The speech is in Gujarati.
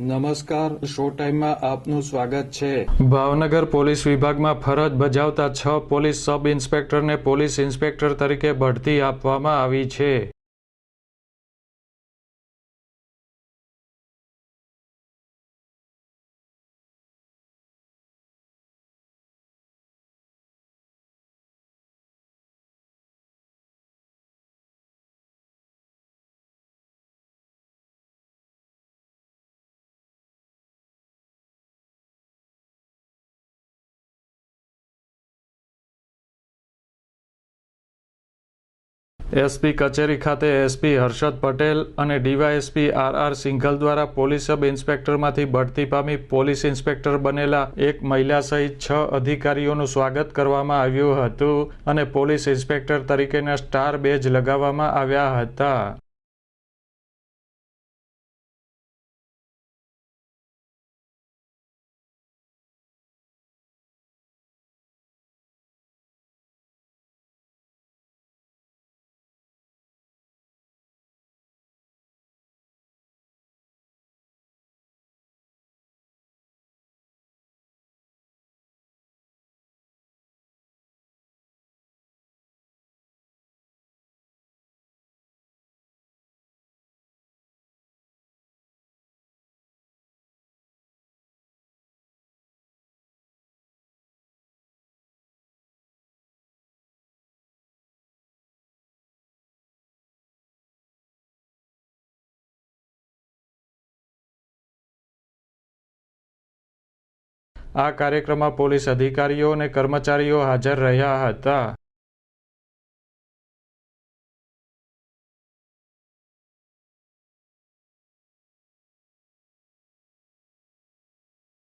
નમસ્કાર, શો ટાઈમમાં આપનું સ્વાગત છે. ભાવનગર પોલીસ વિભાગમાં ફરજ બજાવતા છ પોલીસ સબ ઇન્સ્પેક્ટરને પોલીસ ઇન્સ્પેક્ટર તરીકે બઢતી આપવામાં આવી છે. એસપી કચેરી ખાતે એસપી હર્ષદ પટેલ અને ડીવાયએસપી આર આર સિંઘલ દ્વારા પોલીસ સબ ઇન્સ્પેક્ટરમાંથી બઢતી પામી પોલીસ ઇન્સ્પેક્ટર બનેલા એક મહિલા સહિત છ અધિકારીઓનું સ્વાગત કરવામાં આવ્યું હતું અને પોલીસ ઇન્સ્પેક્ટર તરીકેના સ્ટાર બેજ લગાવવામાં આવ્યા હતા. આ કાર્યક્રમમાં પોલીસ અધિકારીઓ અને કર્મચારીઓ હાજર રહ્યા હતા.